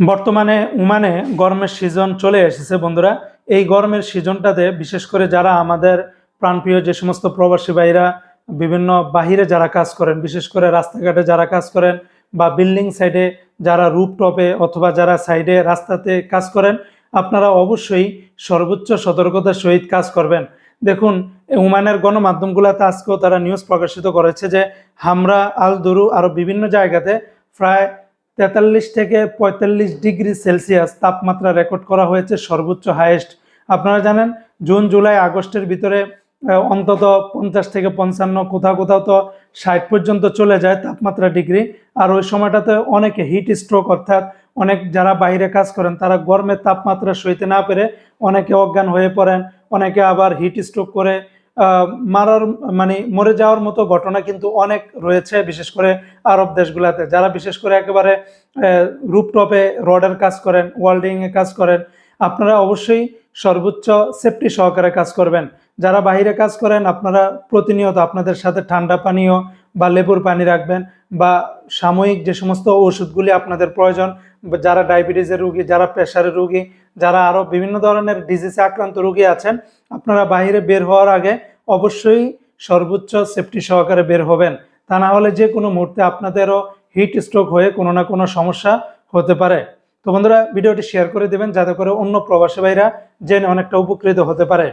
বর্তমানে উমানে গরমের সিজন চলে এসেছে বন্ধুরা। এই গরমের সিজনটাতে বিশেষ করে যারা আমাদের প্রাণপ্রিয় যে সমস্ত প্রবাসী ভাইরা, বিভিন্ন বাহিরে যারা কাজ করেন, বিশেষ করে রাস্তাঘাটে যারা কাজ করেন বা বিল্ডিং সাইডে যারা রুপটপে অথবা যারা সাইডে রাস্তাতে কাজ করেন, আপনারা অবশ্যই সর্বোচ্চ সতর্কতার সহিত কাজ করবেন। দেখুন উমানের গণমাধ্যমগুলোতে আজকেও তারা নিউজ প্রকাশিত করেছে যে, হামরা আল দুরু আরও বিভিন্ন জায়গাতে প্রায় তেতাল্লিশ থেকে পঁয়তাল্লিশ ডিগ্রি সেলসিয়াস তাপমাত্রা রেকর্ড করা হয়েছে সর্বোচ্চ হাইয়েস্ট। আপনারা জানেন, জুন, জুলাই, আগস্টের ভিতরে অন্তত পঞ্চাশ থেকে পঞ্চান্ন, কোথাও কোথাও তো ষাট পর্যন্ত চলে যায় তাপমাত্রা ডিগ্রি। আর ওই সময়টাতে অনেকে হিট স্ট্রোক অর্থাৎ অনেক যারা বাইরে কাজ করেন, তারা গরমের তাপমাত্রা সইতে না পেরে অনেকে অজ্ঞান হয়ে পড়েন, অনেকে আবার হিট স্ট্রোক করে মারার মানে মরে যাওয়ার মতো ঘটনা কিন্তু অনেক রয়েছে, বিশেষ করে আরব দেশগুলোতে। যারা বিশেষ করে একেবারে রুপটপে রডের কাজ করেন, ওয়েল্ডিং এ কাজ করেন, আপনারা অবশ্যই সর্বোচ্চ সেফটি সহকারে কাজ করবেন। যারা বাইরে কাজ করেন, আপনারা প্রতিনিয়ত আপনাদের সাথে ঠান্ডা পানীয় বা লেবুর পানি রাখবেন বা সাময়িক যে সমস্ত ওষুধগুলি আপনাদের প্রয়োজন যারা ডায়াবেটিসের রুগী, যারা প্রেশারের রুগী, যারা আরও বিভিন্ন ধরনের ডিজিজে আক্রান্ত রুগী আছেন, আপনারা বাইরে বের হওয়ার আগে অবশ্যই সর্বোচ্চ সেফটি সহকারে বের হবেন। তা না হলে যে কোনো মুহূর্তে আপনাদেরও হিট স্ট্রোক হয়ে কোনো না কোনো সমস্যা হতে পারে। তো বন্ধুরা, ভিডিওটি শেয়ার করে দেবেন, যাতে করে অন্য প্রবাসী ভাইরা জেনে অনেকটা উপকৃত হতে পারে।